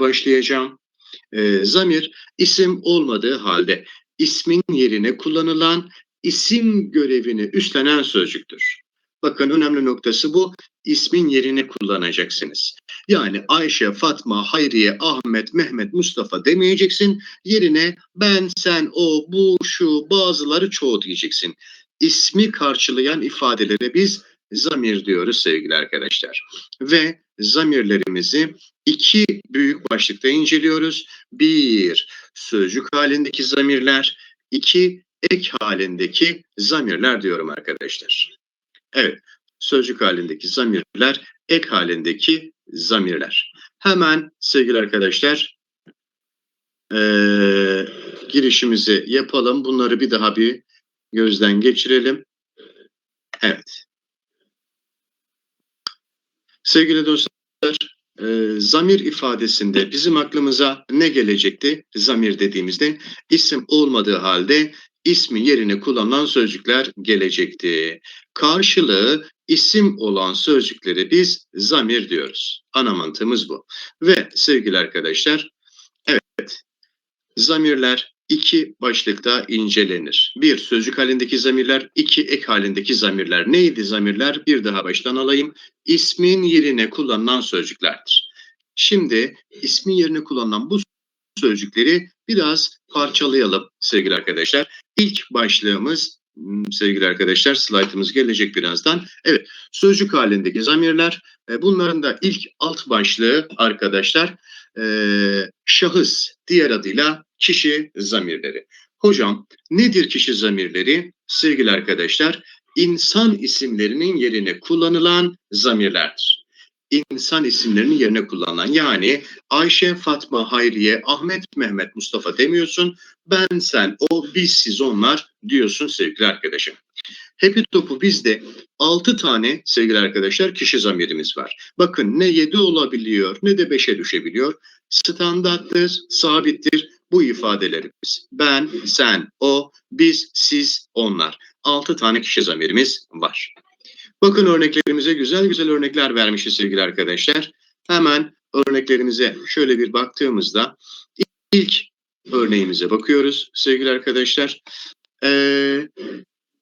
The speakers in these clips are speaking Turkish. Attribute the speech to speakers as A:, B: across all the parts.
A: başlayacağım. Ee, zamir isim olmadığı halde ismin yerine kullanılan isim görevini üstlenen sözcüktür. Bakın önemli noktası bu. İsmin yerine kullanacaksınız. Yani Ayşe, Fatma, Hayriye, Ahmet, Mehmet, Mustafa demeyeceksin. Yerine ben, sen, o, bu, şu, bazıları çoğu diyeceksin. İsmi karşılayan ifadelere biz zamir diyoruz sevgili arkadaşlar. Ve zamirlerimizi iki büyük başlıkta inceliyoruz. Bir, sözcük halindeki zamirler. iki ek halindeki zamirler diyorum arkadaşlar. Evet, sözcük halindeki zamirler, ek halindeki zamirler. Hemen sevgili arkadaşlar ee, girişimizi yapalım. Bunları bir daha bir gözden geçirelim. Evet. Sevgili dostlar, e, zamir ifadesinde bizim aklımıza ne gelecekti? Zamir dediğimizde isim olmadığı halde ismi yerine kullanılan sözcükler gelecekti. Karşılığı isim olan sözcükleri biz zamir diyoruz. Ana mantığımız bu. Ve sevgili arkadaşlar, evet, zamirler iki başlıkta incelenir. Bir, sözcük halindeki zamirler, iki, ek halindeki zamirler. Neydi zamirler? Bir daha baştan alayım. İsmin yerine kullanılan sözcüklerdir. Şimdi ismin yerine kullanılan bu sözcükleri biraz parçalayalım sevgili arkadaşlar. İlk başlığımız hmm, sevgili arkadaşlar slaytımız gelecek birazdan. Evet sözcük halindeki zamirler e, bunların da ilk alt başlığı arkadaşlar e, şahıs diğer adıyla kişi zamirleri. Hocam nedir kişi zamirleri? Sevgili arkadaşlar insan isimlerinin yerine kullanılan zamirlerdir insan isimlerinin yerine kullanılan yani Ayşe, Fatma, Hayriye, Ahmet, Mehmet, Mustafa demiyorsun. Ben, sen, o, biz, siz, onlar diyorsun sevgili arkadaşım. Happy Top'u bizde 6 tane sevgili arkadaşlar kişi zamirimiz var. Bakın ne 7 olabiliyor ne de 5'e düşebiliyor. Standarttır, sabittir bu ifadelerimiz. Ben, sen, o, biz, siz, onlar. 6 tane kişi zamirimiz var. Bakın örneklerimize güzel güzel örnekler vermişiz sevgili arkadaşlar. Hemen örneklerimize şöyle bir baktığımızda ilk örneğimize bakıyoruz sevgili arkadaşlar. Ee,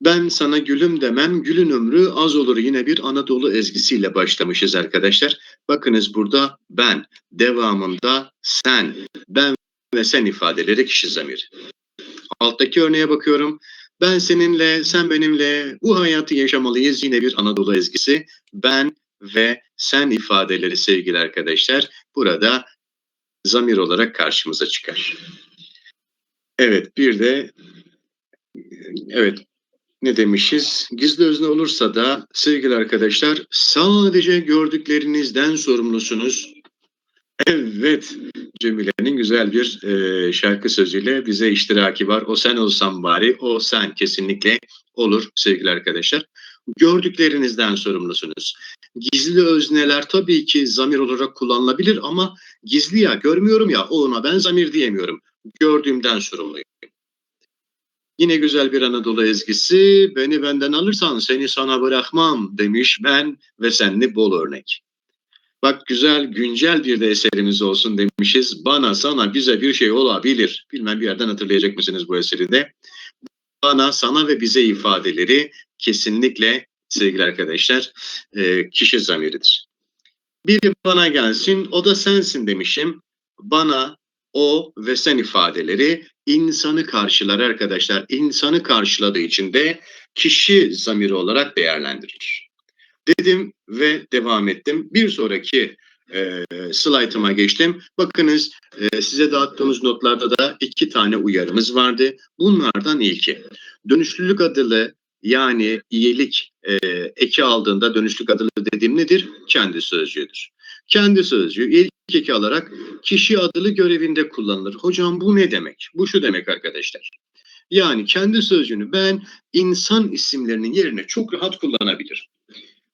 A: ben sana gülüm demem, gülün ömrü az olur yine bir Anadolu ezgisiyle başlamışız arkadaşlar. Bakınız burada ben, devamında sen, ben ve sen ifadeleri kişi zamiri. Alttaki örneğe bakıyorum. Ben seninle, sen benimle bu hayatı yaşamalıyız. Yine bir Anadolu ezgisi. Ben ve sen ifadeleri sevgili arkadaşlar burada zamir olarak karşımıza çıkar. Evet bir de evet ne demişiz? Gizli özne olursa da sevgili arkadaşlar sadece gördüklerinizden sorumlusunuz. Evet, Cemile'nin güzel bir e, şarkı sözüyle bize iştiraki var. O sen olsan bari, o sen kesinlikle olur sevgili arkadaşlar. Gördüklerinizden sorumlusunuz. Gizli özneler tabii ki zamir olarak kullanılabilir ama gizli ya, görmüyorum ya, ona ben zamir diyemiyorum. Gördüğümden sorumluyum. Yine güzel bir Anadolu ezgisi. Beni benden alırsan seni sana bırakmam demiş ben ve senli bol örnek. Bak güzel, güncel bir de eserimiz olsun demişiz. Bana, sana, bize bir şey olabilir. Bilmem bir yerden hatırlayacak mısınız bu eseri de. Bana, sana ve bize ifadeleri kesinlikle sevgili arkadaşlar e, kişi zamiridir. Biri bana gelsin, o da sensin demişim. Bana, o ve sen ifadeleri insanı karşılar arkadaşlar. İnsanı karşıladığı için de kişi zamiri olarak değerlendirilir dedim ve devam ettim. Bir sonraki e, slaytıma geçtim. Bakınız e, size dağıttığımız notlarda da iki tane uyarımız vardı. Bunlardan ilki dönüşlülük adlı yani iyilik e, eki aldığında dönüşlük adlı dediğim nedir? Kendi sözcüğüdür. Kendi sözcüğü iyilik eki alarak kişi adlı görevinde kullanılır. Hocam bu ne demek? Bu şu demek arkadaşlar. Yani kendi sözcüğünü ben insan isimlerinin yerine çok rahat kullanabilir.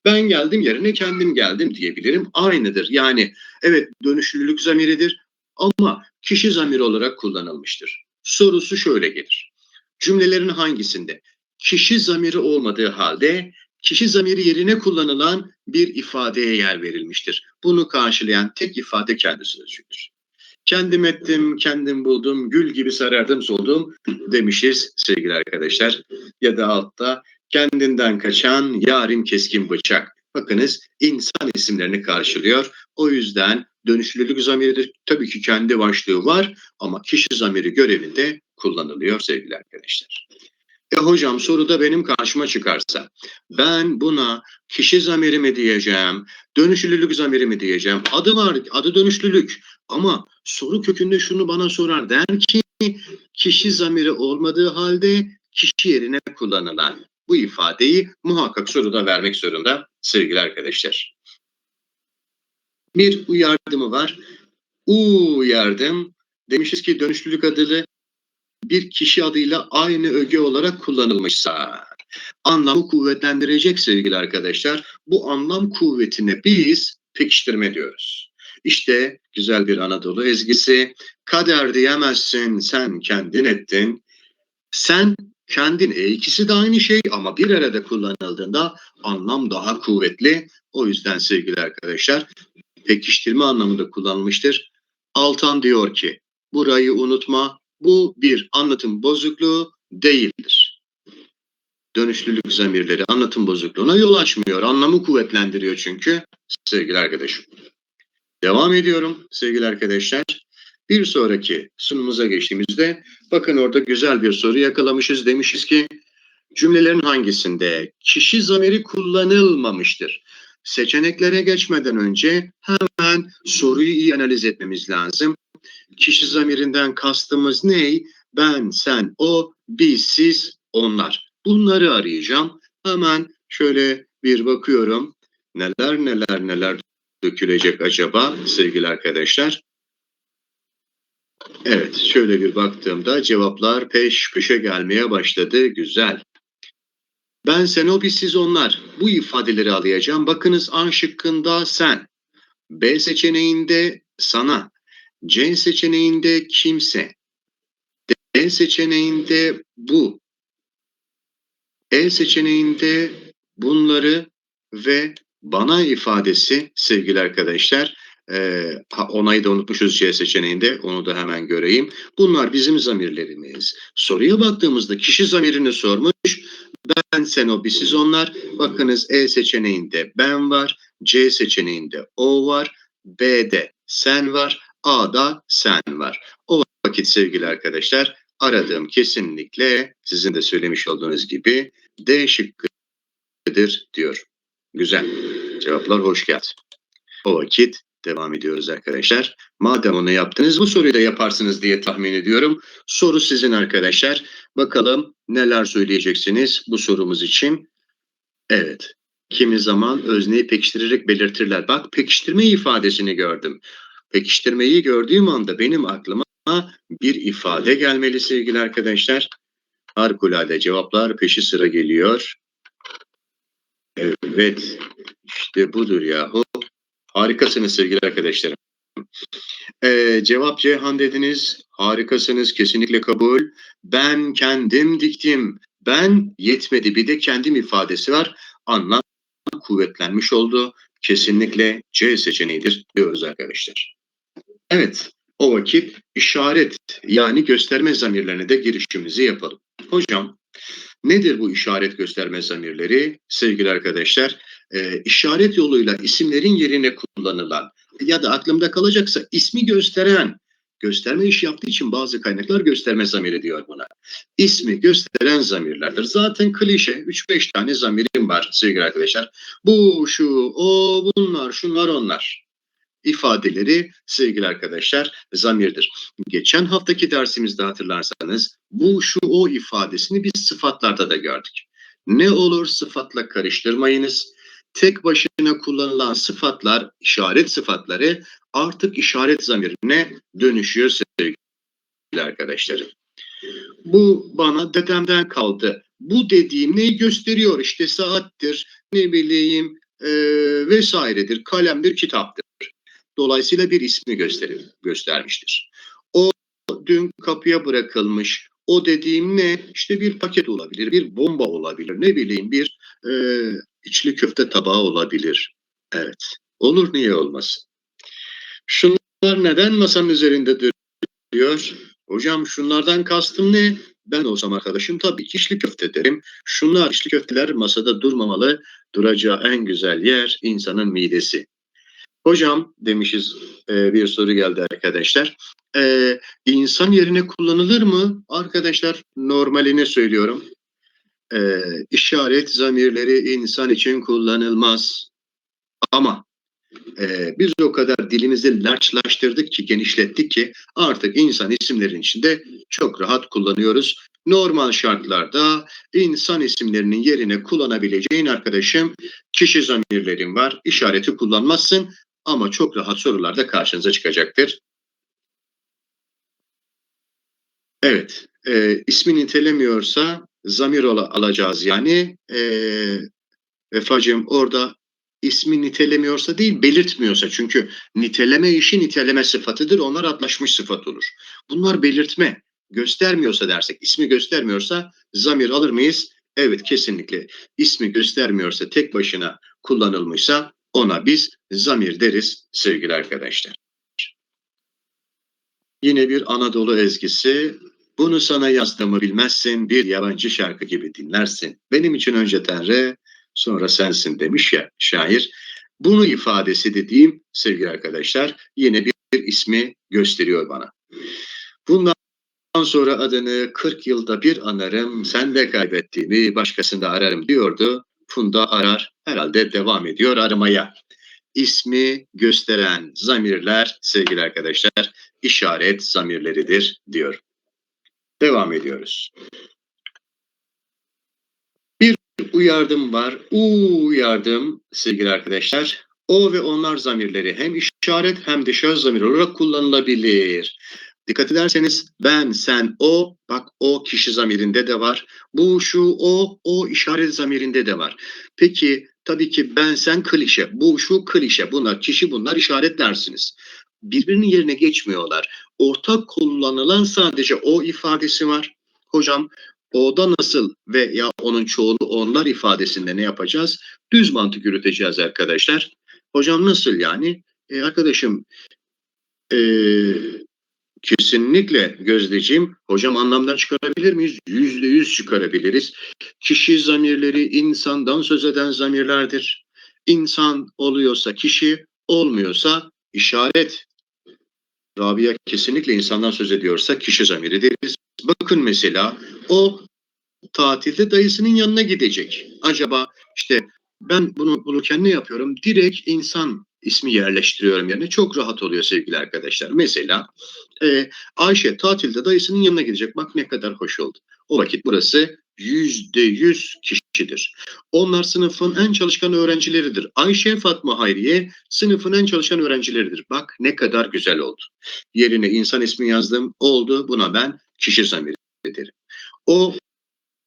A: Ben geldim yerine kendim geldim diyebilirim. Aynıdır. Yani evet dönüşlülük zamiridir ama kişi zamiri olarak kullanılmıştır. Sorusu şöyle gelir. Cümlelerin hangisinde kişi zamiri olmadığı halde kişi zamiri yerine kullanılan bir ifadeye yer verilmiştir. Bunu karşılayan tek ifade kendi sözcüğüdür. Kendim ettim, kendim buldum, gül gibi sarardım soldum demişiz sevgili arkadaşlar. Ya da altta kendinden kaçan yarim keskin bıçak. Bakınız insan isimlerini karşılıyor. O yüzden dönüşlülük zamiri de tabii ki kendi başlığı var ama kişi zamiri görevinde kullanılıyor sevgili arkadaşlar. E hocam soruda benim karşıma çıkarsa ben buna kişi zamiri mi diyeceğim, dönüşlülük zamiri mi diyeceğim? Adı var, adı dönüşlülük ama soru kökünde şunu bana sorar der ki kişi zamiri olmadığı halde kişi yerine kullanılan bu ifadeyi muhakkak soruda vermek zorunda sevgili arkadaşlar. Bir uyardımı var. U. Demişiz ki dönüşlülük adını bir kişi adıyla aynı öge olarak kullanılmışsa anlamı kuvvetlendirecek sevgili arkadaşlar. Bu anlam kuvvetine biz pekiştirme diyoruz. İşte güzel bir Anadolu ezgisi. Kader diyemezsin sen kendin ettin. Sen kendin e, ikisi de aynı şey ama bir arada kullanıldığında anlam daha kuvvetli. O yüzden sevgili arkadaşlar pekiştirme anlamında kullanılmıştır. Altan diyor ki burayı unutma bu bir anlatım bozukluğu değildir. Dönüşlülük zamirleri anlatım bozukluğuna yol açmıyor. Anlamı kuvvetlendiriyor çünkü sevgili arkadaşım. Devam ediyorum sevgili arkadaşlar. Bir sonraki sunumuza geçtiğimizde bakın orada güzel bir soru yakalamışız. Demişiz ki cümlelerin hangisinde kişi zamiri kullanılmamıştır? Seçeneklere geçmeden önce hemen soruyu iyi analiz etmemiz lazım. Kişi zamirinden kastımız ne? Ben, sen, o, biz, siz, onlar. Bunları arayacağım. Hemen şöyle bir bakıyorum. Neler neler neler dökülecek acaba sevgili arkadaşlar? Evet, şöyle bir baktığımda cevaplar peş peşe gelmeye başladı. Güzel. Ben sen o biz siz onlar. Bu ifadeleri alacağım. Bakınız A şıkkında sen. B seçeneğinde sana. C seçeneğinde kimse. D seçeneğinde bu. E seçeneğinde bunları ve bana ifadesi sevgili arkadaşlar e, onayı da unutmuşuz C seçeneğinde onu da hemen göreyim. Bunlar bizim zamirlerimiz. Soruya baktığımızda kişi zamirini sormuş. Ben, sen, o, biz, siz, onlar. Bakınız E seçeneğinde ben var. C seçeneğinde o var. B'de sen var. A'da sen var. O vakit sevgili arkadaşlar aradığım kesinlikle sizin de söylemiş olduğunuz gibi D şıkkıdır diyor. Güzel. Cevaplar hoş geldi. O vakit devam ediyoruz arkadaşlar. Madem onu yaptınız bu soruyu da yaparsınız diye tahmin ediyorum. Soru sizin arkadaşlar. Bakalım neler söyleyeceksiniz bu sorumuz için. Evet. Kimi zaman özneyi pekiştirerek belirtirler. Bak pekiştirme ifadesini gördüm. Pekiştirmeyi gördüğüm anda benim aklıma bir ifade gelmeli sevgili arkadaşlar. Harikulade cevaplar peşi sıra geliyor. Evet. İşte budur yahu. Harikasınız sevgili arkadaşlarım. Ee, cevap Ceyhan dediniz. Harikasınız. Kesinlikle kabul. Ben kendim diktim. Ben yetmedi. Bir de kendim ifadesi var. Anlam kuvvetlenmiş oldu. Kesinlikle C seçeneğidir diyoruz arkadaşlar. Evet. O vakit işaret yani gösterme zamirlerine de girişimizi yapalım. Hocam nedir bu işaret gösterme zamirleri? Sevgili arkadaşlar e, işaret yoluyla isimlerin yerine kullanılan ya da aklımda kalacaksa ismi gösteren gösterme iş yaptığı için bazı kaynaklar gösterme zamiri diyor buna. İsmi gösteren zamirlerdir. Zaten klişe 3-5 tane zamirim var sevgili arkadaşlar. Bu, şu, o, bunlar, şunlar, onlar ifadeleri sevgili arkadaşlar zamirdir. Geçen haftaki dersimizde hatırlarsanız bu, şu, o ifadesini biz sıfatlarda da gördük. Ne olur sıfatla karıştırmayınız tek başına kullanılan sıfatlar, işaret sıfatları artık işaret zamirine dönüşüyor sevgili arkadaşlarım. Bu bana dedemden kaldı. Bu dediğim neyi gösteriyor? İşte saattir, ne bileyim e, vesairedir, kalemdir, kitaptır. Dolayısıyla bir ismi gösterir, göstermiştir. O dün kapıya bırakılmış. O dediğim ne? İşte bir paket olabilir, bir bomba olabilir, ne bileyim bir e, içli köfte tabağı olabilir. Evet. Olur niye olmasın? Şunlar neden masanın üzerinde duruyor? Hocam şunlardan kastım ne? Ben olsam arkadaşım tabii ki içli köfte derim. Şunlar içli köfteler masada durmamalı. Duracağı en güzel yer insanın midesi. Hocam demişiz e, bir soru geldi arkadaşlar. E, insan yerine kullanılır mı? Arkadaşlar normalini söylüyorum. E, işaret zamirleri insan için kullanılmaz. Ama e, biz o kadar dilimizi larçlaştırdık ki, genişlettik ki artık insan isimlerinin içinde çok rahat kullanıyoruz. Normal şartlarda insan isimlerinin yerine kullanabileceğin arkadaşım kişi zamirlerin var. İşareti kullanmazsın ama çok rahat sorularda karşınıza çıkacaktır. Evet, e, ismi nitelemiyorsa zamir ola, alacağız yani. E, Vefacığım orada ismi nitelemiyorsa değil belirtmiyorsa çünkü niteleme işi niteleme sıfatıdır onlar atlaşmış sıfat olur. Bunlar belirtme göstermiyorsa dersek ismi göstermiyorsa zamir alır mıyız? Evet kesinlikle ismi göstermiyorsa tek başına kullanılmışsa ona biz zamir deriz sevgili arkadaşlar. Yine bir Anadolu ezgisi. Bunu sana yazdığımı bilmezsin, bir yabancı şarkı gibi dinlersin. Benim için önce Tanrı, sonra sensin demiş ya şair. Bunu ifadesi dediğim sevgili arkadaşlar yine bir, bir ismi gösteriyor bana. Bundan sonra adını 40 yılda bir anarım, sen de kaybettiğimi başkasında ararım diyordu. Funda arar, herhalde devam ediyor aramaya. İsmi gösteren zamirler sevgili arkadaşlar işaret zamirleridir diyor. Devam ediyoruz uyardım var. Uyardım sevgili arkadaşlar. O ve onlar zamirleri hem işaret hem de şahıs zamir olarak kullanılabilir. Dikkat ederseniz ben, sen, o, bak o kişi zamirinde de var. Bu, şu, o, o işaret zamirinde de var. Peki tabii ki ben, sen klişe, bu, şu klişe, bunlar kişi bunlar işaret dersiniz. Birbirinin yerine geçmiyorlar. Ortak kullanılan sadece o ifadesi var. Hocam O'da nasıl ve ya onun çoğulu onlar ifadesinde ne yapacağız? Düz mantık yürüteceğiz arkadaşlar. Hocam nasıl yani? E, arkadaşım e, kesinlikle gözdeciğim. Hocam anlamdan çıkarabilir miyiz? Yüzde yüz çıkarabiliriz. Kişi zamirleri insandan söz eden zamirlerdir. İnsan oluyorsa kişi, olmuyorsa işaret. Rabia kesinlikle insandan söz ediyorsa kişi zamiri deriz. Bakın mesela o tatilde dayısının yanına gidecek. Acaba işte ben bunu bulurken ne yapıyorum? Direkt insan ismi yerleştiriyorum yerine. Çok rahat oluyor sevgili arkadaşlar. Mesela e, Ayşe tatilde dayısının yanına gidecek. Bak ne kadar hoş oldu. O vakit burası yüzde yüz kişidir. Onlar sınıfın en çalışkan öğrencileridir. Ayşe, Fatma, Hayriye sınıfın en çalışan öğrencileridir. Bak ne kadar güzel oldu. Yerine insan ismi yazdım. Oldu. Buna ben kişi zamiri derim. O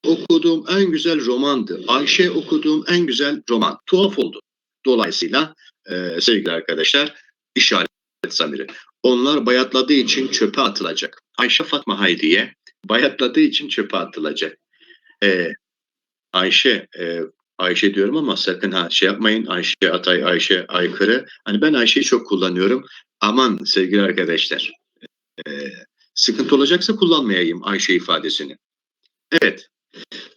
A: okuduğum en güzel romandı. Ayşe okuduğum en güzel roman. Tuhaf oldu. Dolayısıyla e, sevgili arkadaşlar işaret zamiri. Onlar bayatladığı için çöpe atılacak. Ayşe Fatma Haydi'ye bayatladığı için çöpe atılacak. E, Ayşe e, Ayşe diyorum ama sakın ha şey yapmayın Ayşe Atay Ayşe aykırı. Hani ben Ayşe'yi çok kullanıyorum. Aman sevgili arkadaşlar. E, sıkıntı olacaksa kullanmayayım Ayşe ifadesini. Evet.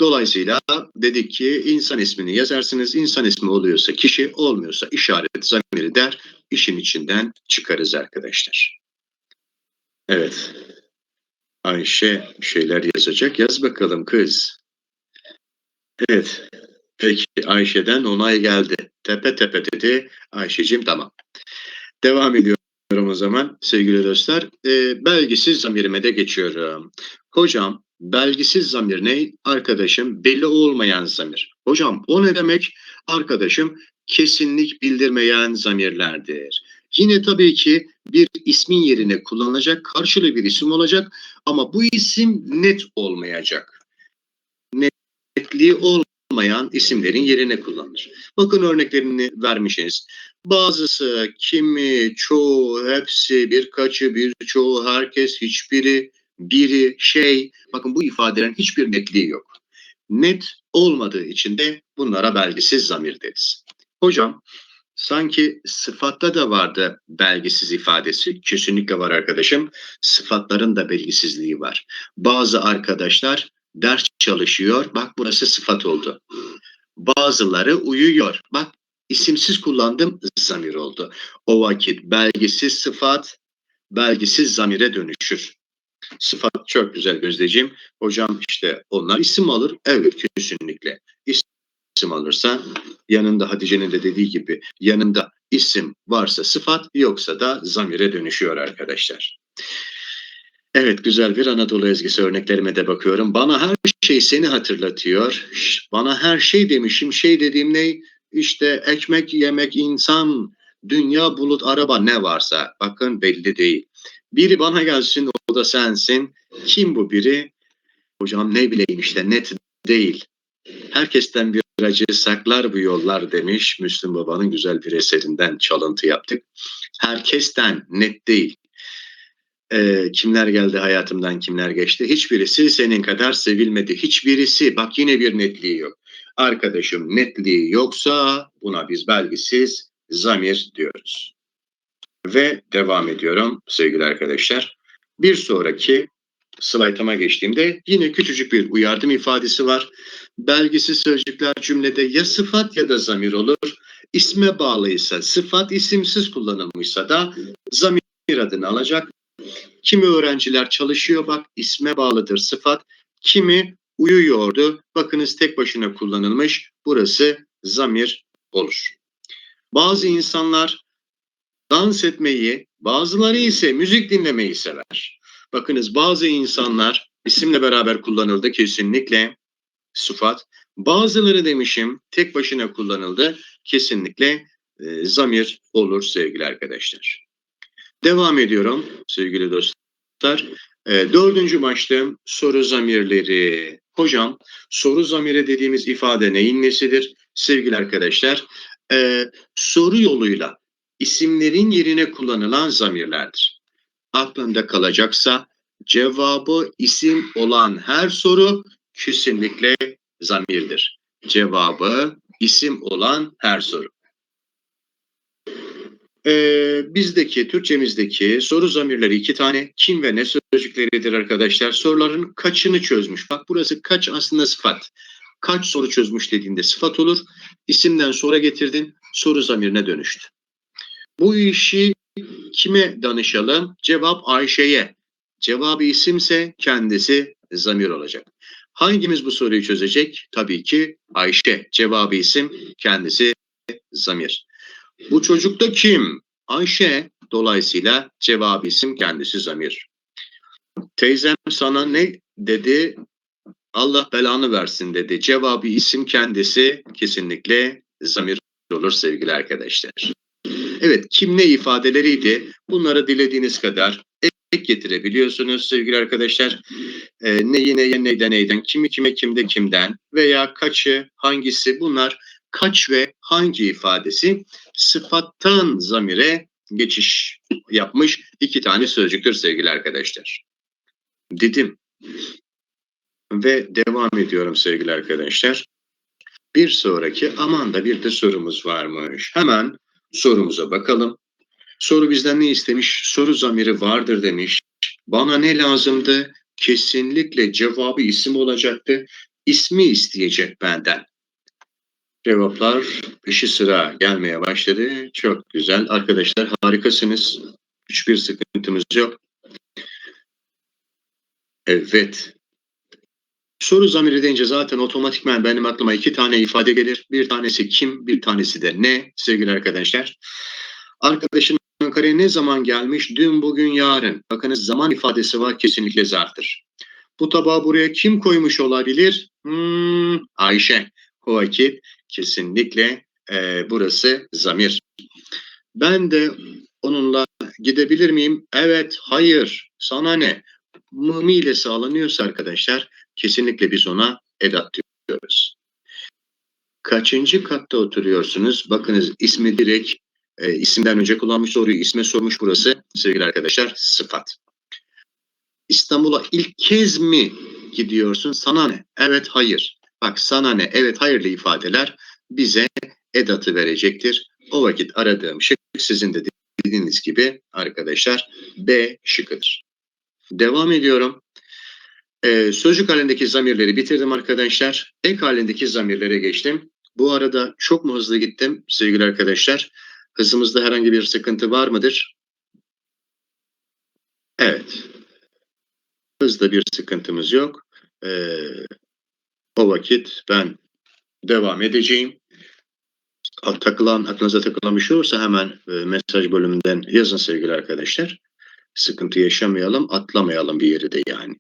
A: Dolayısıyla dedik ki insan ismini yazarsınız. İnsan ismi oluyorsa kişi, olmuyorsa işaret zamiri der. işin içinden çıkarız arkadaşlar. Evet. Ayşe şeyler yazacak. Yaz bakalım kız. Evet. Peki Ayşe'den onay geldi. Tepe tepe dedi. Ayşe'cim tamam. Devam ediyorum o zaman sevgili dostlar. E, belgisiz zamirime de geçiyorum. Hocam belgisiz zamir ne? Arkadaşım belli olmayan zamir. Hocam o ne demek? Arkadaşım kesinlik bildirmeyen zamirlerdir. Yine tabii ki bir ismin yerine kullanılacak karşılığı bir isim olacak ama bu isim net olmayacak. Netliği olmayan isimlerin yerine kullanılır. Bakın örneklerini vermişsiniz. Bazısı, kimi, çoğu, hepsi, birkaçı, birçoğu, herkes, hiçbiri, biri, şey. Bakın bu ifadelerin hiçbir netliği yok. Net olmadığı için de bunlara belgisiz zamir deriz. Hocam Sanki sıfatta da vardı belgisiz ifadesi. Kesinlikle var arkadaşım. Sıfatların da belgisizliği var. Bazı arkadaşlar ders çalışıyor. Bak burası sıfat oldu. Bazıları uyuyor. Bak isimsiz kullandım zamir oldu. O vakit belgisiz sıfat belgisiz zamire dönüşür. Sıfat çok güzel Gözdeciğim. Hocam işte onlar isim alır. Evet kesinlikle. İsim alırsa yanında Hatice'nin de dediği gibi yanında isim varsa sıfat yoksa da zamire dönüşüyor arkadaşlar. Evet güzel bir Anadolu ezgisi örneklerime de bakıyorum. Bana her şey seni hatırlatıyor. Bana her şey demişim. Şey dediğim ne? İşte ekmek, yemek, insan, dünya, bulut, araba ne varsa. Bakın belli değil. Biri bana gelsin o da sensin. Kim bu biri? Hocam ne bileyim işte net değil. Herkesten bir acı saklar bu yollar demiş. Müslüm Baba'nın güzel bir eserinden çalıntı yaptık. Herkesten net değil. Ee, kimler geldi hayatımdan kimler geçti? Hiçbirisi senin kadar sevilmedi. Hiçbirisi bak yine bir netliği yok. Arkadaşım netliği yoksa buna biz belgisiz zamir diyoruz. Ve devam ediyorum sevgili arkadaşlar. Bir sonraki slaytıma geçtiğimde yine küçücük bir uyardım ifadesi var. Belgisiz sözcükler cümlede ya sıfat ya da zamir olur. İsme bağlıysa sıfat, isimsiz kullanılmışsa da zamir adını alacak. Kimi öğrenciler çalışıyor bak isme bağlıdır sıfat. Kimi uyuyordu. Bakınız tek başına kullanılmış. Burası zamir olur. Bazı insanlar dans etmeyi, bazıları ise müzik dinlemeyi sever. Bakınız bazı insanlar isimle beraber kullanıldı kesinlikle sıfat. Bazıları demişim tek başına kullanıldı kesinlikle e, zamir olur sevgili arkadaşlar. Devam ediyorum sevgili dostlar. E, dördüncü başlığım soru zamirleri. Hocam soru zamiri dediğimiz ifade neyin nesidir? Sevgili arkadaşlar e, soru yoluyla isimlerin yerine kullanılan zamirlerdir. Aklında kalacaksa cevabı isim olan her soru kesinlikle zamirdir. Cevabı isim olan her soru. Ee, bizdeki, Türkçemizdeki soru zamirleri iki tane. Kim ve ne sözcükleridir arkadaşlar? Soruların kaçını çözmüş? Bak burası kaç aslında sıfat. Kaç soru çözmüş dediğinde sıfat olur. İsimden sonra getirdin, soru zamirine dönüştü. Bu işi kime danışalım? Cevap Ayşe'ye. Cevabı isimse kendisi zamir olacak. Hangimiz bu soruyu çözecek? Tabii ki Ayşe. Cevabı isim, kendisi zamir. Bu çocuk da kim? Ayşe. Dolayısıyla cevabı isim, kendisi zamir. Teyzem sana ne dedi? Allah belanı versin dedi. Cevabı isim kendisi kesinlikle zamir olur sevgili arkadaşlar. Evet kim ne ifadeleriydi bunları dilediğiniz kadar ek getirebiliyorsunuz sevgili arkadaşlar. Ee, neyi neye neyden neyden, kimi kime kimde kimden veya kaçı hangisi bunlar kaç ve hangi ifadesi sıfattan zamire geçiş yapmış iki tane sözcüktür sevgili arkadaşlar. Dedim ve devam ediyorum sevgili arkadaşlar. Bir sonraki aman da bir de sorumuz varmış. Hemen sorumuza bakalım. Soru bizden ne istemiş? Soru zamiri vardır demiş. Bana ne lazımdı? Kesinlikle cevabı isim olacaktı. İsmi isteyecek benden. Cevaplar peşi sıra gelmeye başladı. Çok güzel. Arkadaşlar harikasınız. Hiçbir sıkıntımız yok. Evet. Soru zamiri deyince zaten otomatikman benim aklıma iki tane ifade gelir. Bir tanesi kim, bir tanesi de ne sevgili arkadaşlar. Arkadaşın Ankara'ya ne zaman gelmiş? Dün, bugün, yarın. Bakınız zaman ifadesi var kesinlikle zartır. Bu tabağı buraya kim koymuş olabilir? Hmm, Ayşe. O vakit kesinlikle e, burası zamir. Ben de onunla gidebilir miyim? Evet, hayır, sana ne? Mımi ile sağlanıyorsa arkadaşlar kesinlikle biz ona edat diyoruz. Kaçıncı katta oturuyorsunuz? Bakınız ismi direkt e, isimden önce kullanmış soruyu isme sormuş burası sevgili arkadaşlar sıfat. İstanbul'a ilk kez mi gidiyorsun? Sana ne? Evet, hayır. Bak sana ne? Evet, hayırlı ifadeler bize edatı verecektir. O vakit aradığım şık sizin de dediğiniz gibi arkadaşlar B şıkkıdır. Devam ediyorum. Ee, sözcük halindeki zamirleri bitirdim arkadaşlar. Ek halindeki zamirlere geçtim. Bu arada çok mu hızlı gittim sevgili arkadaşlar? Hızımızda herhangi bir sıkıntı var mıdır? Evet. Hızda bir sıkıntımız yok. Ee, o vakit ben devam edeceğim. Takılan, aklınıza takılan bir şey olursa hemen e, mesaj bölümünden yazın sevgili arkadaşlar. Sıkıntı yaşamayalım, atlamayalım bir yeri de yani.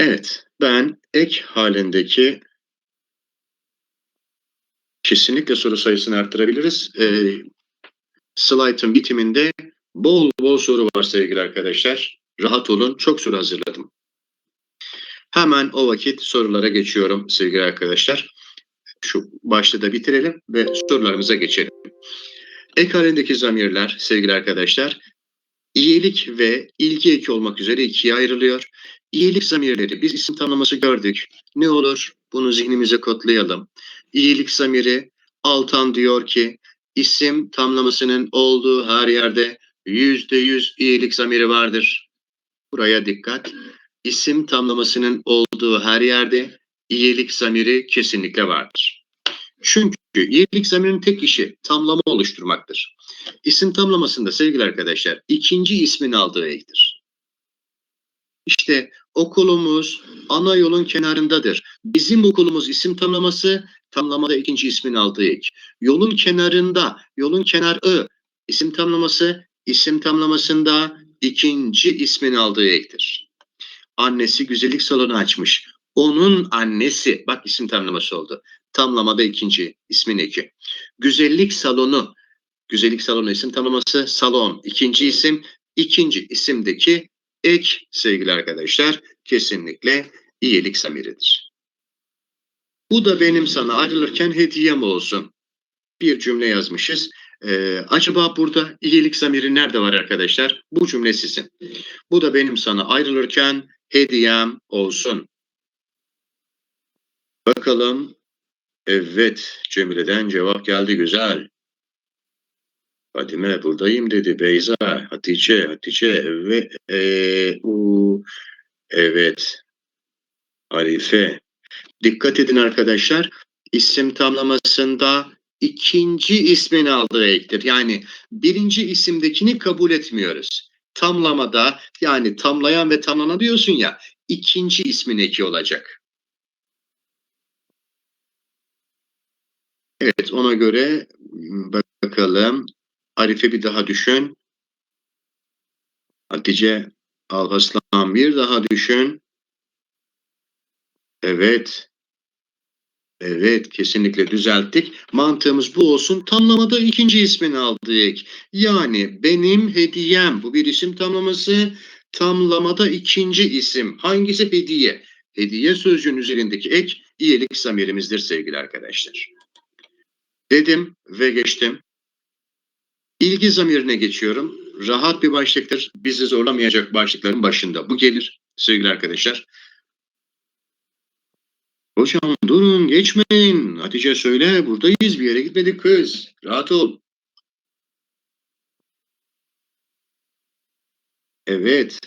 A: Evet, ben ek halindeki kesinlikle soru sayısını arttırabiliriz. Ee, slaytın bitiminde bol bol soru var sevgili arkadaşlar. Rahat olun, çok soru hazırladım. Hemen o vakit sorulara geçiyorum sevgili arkadaşlar. Şu başlığı da bitirelim ve sorularımıza geçelim. Ek halindeki zamirler sevgili arkadaşlar, iyilik ve ilgi eki olmak üzere ikiye ayrılıyor. İyilik zamirleri biz isim tanımlaması gördük. Ne olur bunu zihnimize kodlayalım. İyilik zamiri Altan diyor ki isim tamlamasının olduğu her yerde yüzde yüz iyilik zamiri vardır. Buraya dikkat. İsim tamlamasının olduğu her yerde iyilik zamiri kesinlikle vardır. Çünkü iyilik zamirinin tek işi tamlama oluşturmaktır. İsim tamlamasında sevgili arkadaşlar ikinci ismin aldığı ektir. İşte okulumuz ana yolun kenarındadır. Bizim okulumuz isim tamlaması tamlamada ikinci ismin aldığı ek. Yolun kenarında, yolun kenarı isim tamlaması, isim tamlamasında ikinci ismin aldığı ektir. Annesi güzellik salonu açmış. Onun annesi, bak isim tamlaması oldu. Tamlamada ikinci ismin eki. Güzellik salonu, güzellik salonu isim tamlaması, salon ikinci isim, ikinci isimdeki ek sevgili arkadaşlar kesinlikle iyilik zamiridir. Bu da benim sana ayrılırken hediyem olsun. Bir cümle yazmışız. Ee, acaba burada iyilik zamiri nerede var arkadaşlar? Bu cümle sizin. Bu da benim sana ayrılırken hediyem olsun. Bakalım. Evet, Cemile'den cevap geldi güzel. Fadime buradayım dedi. Beyza, Hatice, Hatice ve e, u, evet. Arife. Dikkat edin arkadaşlar. İsim tamlamasında ikinci ismin aldığı ektir. Yani birinci isimdekini kabul etmiyoruz. Tamlamada yani tamlayan ve tamlana diyorsun ya ikinci ismin eki olacak. Evet ona göre bakalım. Arife bir daha düşün. Hatice Alhaslan bir daha düşün. Evet. Evet, kesinlikle düzelttik. Mantığımız bu olsun. Tamlamada ikinci ismini aldık. Yani benim hediyem. Bu bir isim tamlaması. Tamlamada ikinci isim. Hangisi hediye? Hediye sözcüğün üzerindeki ek iyilik zamirimizdir sevgili arkadaşlar. Dedim ve geçtim. İlgi zamirine geçiyorum. Rahat bir başlıktır. Bizi zorlamayacak başlıkların başında. Bu gelir sevgili arkadaşlar. Hocam durun geçmeyin. Hatice söyle buradayız bir yere gitmedik kız. Rahat ol. Evet.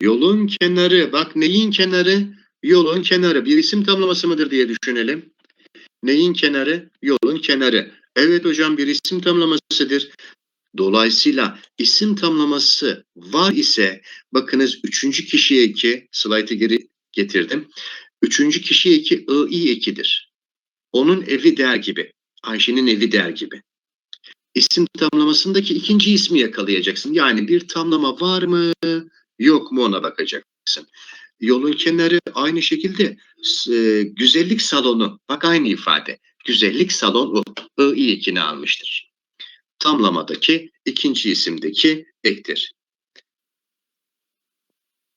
A: Yolun kenarı. Bak neyin kenarı? Yolun kenarı. Bir isim tamlaması mıdır diye düşünelim. Neyin kenarı? Yolun kenarı. Evet hocam bir isim tamlamasıdır. Dolayısıyla isim tamlaması var ise bakınız üçüncü kişiye ki slaytı geri getirdim. Üçüncü kişi eki I ekidir. Onun evi der gibi. Ayşe'nin evi der gibi. İsim tamlamasındaki ikinci ismi yakalayacaksın. Yani bir tamlama var mı yok mu ona bakacaksın. Yolun kenarı aynı şekilde e, güzellik salonu. Bak aynı ifade. Güzellik salonu I ekini almıştır. Tamlamadaki ikinci isimdeki ektir.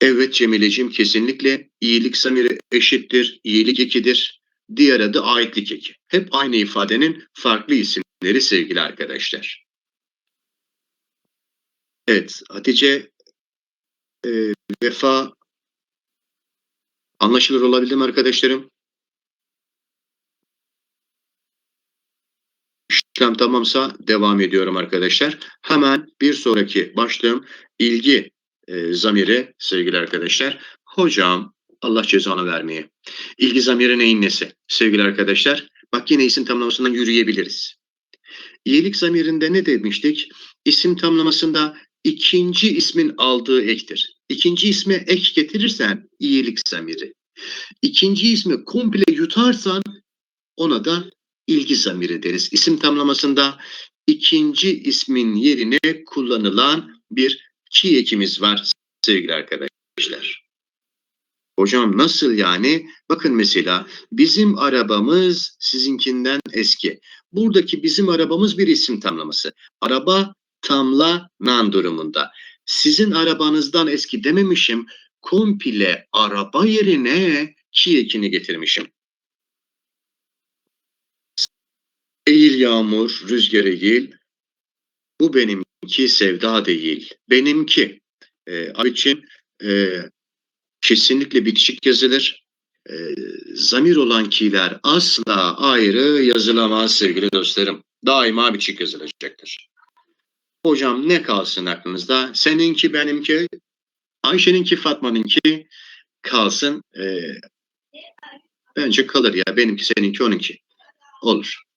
A: Evet Cemileciğim kesinlikle iyilik zamiri eşittir, iyilik ekidir. Diğer adı aitlik eki. Hep aynı ifadenin farklı isimleri sevgili arkadaşlar. Evet Hatice e, Vefa anlaşılır olabildi mi arkadaşlarım? İşlem tamamsa devam ediyorum arkadaşlar. Hemen bir sonraki başlığım ilgi e, zamiri sevgili arkadaşlar. Hocam Allah cezanı vermeye. İlgi zamiri neyin nesi? Sevgili arkadaşlar bak yine isim tamlamasından yürüyebiliriz. İyilik zamirinde ne demiştik? İsim tamlamasında ikinci ismin aldığı ektir. İkinci isme ek getirirsen iyilik zamiri. İkinci ismi komple yutarsan ona da ilgi zamiri deriz. İsim tamlamasında ikinci ismin yerine kullanılan bir ki ekimiz var sevgili arkadaşlar. Hocam nasıl yani? Bakın mesela bizim arabamız sizinkinden eski. Buradaki bizim arabamız bir isim tamlaması. Araba tamlanan durumunda. Sizin arabanızdan eski dememişim. Komple araba yerine ki ekini getirmişim. Eğil yağmur, rüzgar eğil. Bu benimki sevda değil. Benimki. E, için e, kesinlikle bitişik yazılır. E, zamir olan kiler asla ayrı yazılamaz sevgili dostlarım. Daima bitişik yazılacaktır. Hocam ne kalsın aklınızda? Seninki, benimki, Ayşe'ninki, Fatma'nınki kalsın. E, bence kalır ya. Benimki, seninki, onunki. Olur.